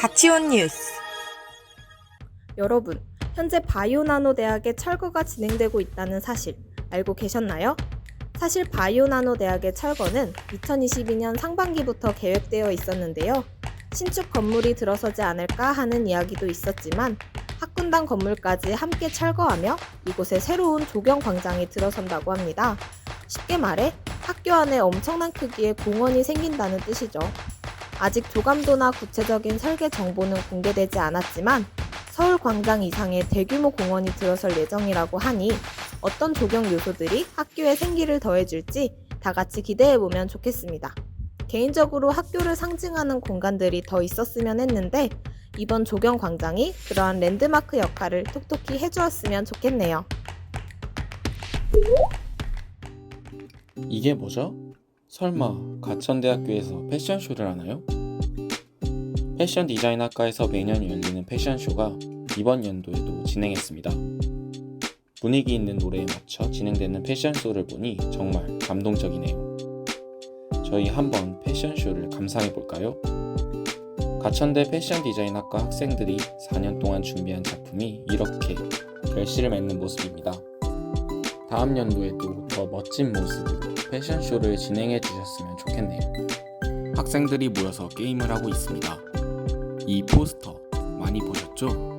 가치온 뉴스. 여러분, 현재 바이오나노 대학의 철거가 진행되고 있다는 사실 알고 계셨나요? 사실 바이오나노 대학의 철거는 2022년 상반기부터 계획되어 있었는데요. 신축 건물이 들어서지 않을까 하는 이야기도 있었지만 학군당 건물까지 함께 철거하며 이곳에 새로운 조경 광장이 들어선다고 합니다. 쉽게 말해 학교 안에 엄청난 크기의 공원이 생긴다는 뜻이죠. 아직 조감도나 구체적인 설계 정보는 공개되지 않았지만 서울 광장 이상의 대규모 공원이 들어설 예정이라고 하니 어떤 조경 요소들이 학교에 생기를 더해줄지 다 같이 기대해보면 좋겠습니다. 개인적으로 학교를 상징하는 공간들이 더 있었으면 했는데 이번 조경 광장이 그러한 랜드마크 역할을 톡톡히 해주었으면 좋겠네요. 이게 뭐죠? 설마 가천대학교에서 패션쇼를 하나요? 패션 디자인 학과에서 매년 열리는 패션쇼가 이번 연도에도 진행했습니다. 분위기 있는 노래에 맞춰 진행되는 패션쇼를 보니 정말 감동적이네요. 저희 한번 패션쇼를 감상해 볼까요? 가천대 패션 디자인 학과 학생들이 4년 동안 준비한 작품이 이렇게 결실을 맺는 모습입니다. 다음 연도에도 더 멋진 모습으로 패션쇼를 진행해 주셨으면 좋겠네요. 학생들이 모여서 게임을 하고 있습니다. 이 포스터 많이 보셨죠?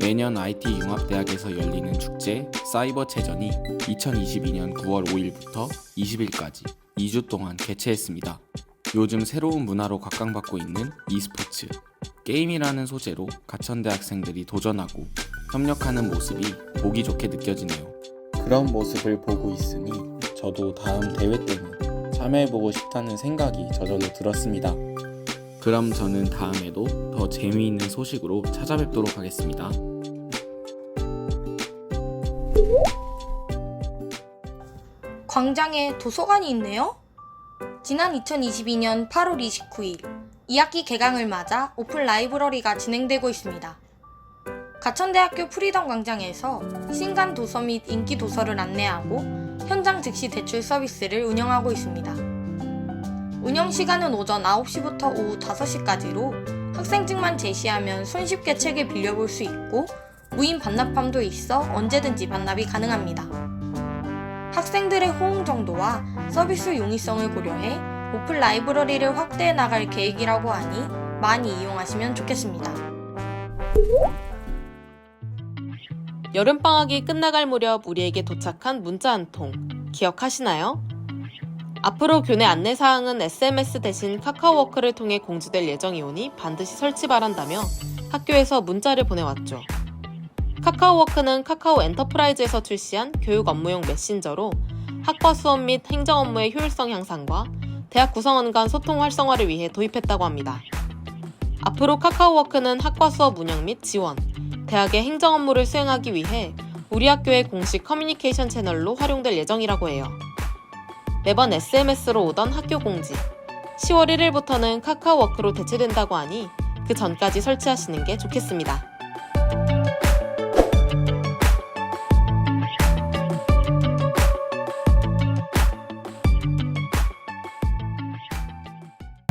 매년 IT 융합대학에서 열리는 축제 사이버 체전이 2022년 9월 5일부터 20일까지 2주 동안 개최했습니다. 요즘 새로운 문화로 각광받고 있는 e스포츠, 게임이라는 소재로 가천대 학생들이 도전하고 협력하는 모습이 보기 좋게 느껴지네요. 그런 모습을 보고 있으니 저도 다음 대회 때는 참여해보고 싶다는 생각이 저절로 들었습니다. 그럼 저는 다음에도 더 재미있는 소식으로 찾아뵙도록 하겠습니다. 광장에 도서관이 있네요. 지난 2022년 8월 29일 2학기 개강을 맞아 오픈 라이브러리가 진행되고 있습니다. 가천대학교 프리덤 광장에서 신간 도서 및 인기 도서를 안내하고 현장 즉시 대출 서비스를 운영하고 있습니다. 운영 시간은 오전 9시부터 오후 5시까지로 학생증만 제시하면 손쉽게 책을 빌려볼 수 있고 무인 반납함도 있어 언제든지 반납이 가능합니다. 학생들의 호응 정도와 서비스 용이성을 고려해 오픈 라이브러리를 확대해 나갈 계획이라고 하니 많이 이용하시면 좋겠습니다. 여름방학이 끝나갈 무렵 우리에게 도착한 문자 한 통. 기억하시나요? 앞으로 교내 안내사항은 SMS 대신 카카오워크를 통해 공지될 예정이오니 반드시 설치 바란다며 학교에서 문자를 보내왔죠. 카카오워크는 카카오 엔터프라이즈에서 출시한 교육 업무용 메신저로 학과 수업 및 행정 업무의 효율성 향상과 대학 구성원 간 소통 활성화를 위해 도입했다고 합니다. 앞으로 카카오워크는 학과 수업 운영 및 지원, 대학의 행정 업무를 수행하기 위해 우리 학교의 공식 커뮤니케이션 채널로 활용될 예정이라고 해요. 매번 SMS로 오던 학교 공지. 10월 1일부터는 카카오워크로 대체된다고 하니 그 전까지 설치하시는 게 좋겠습니다.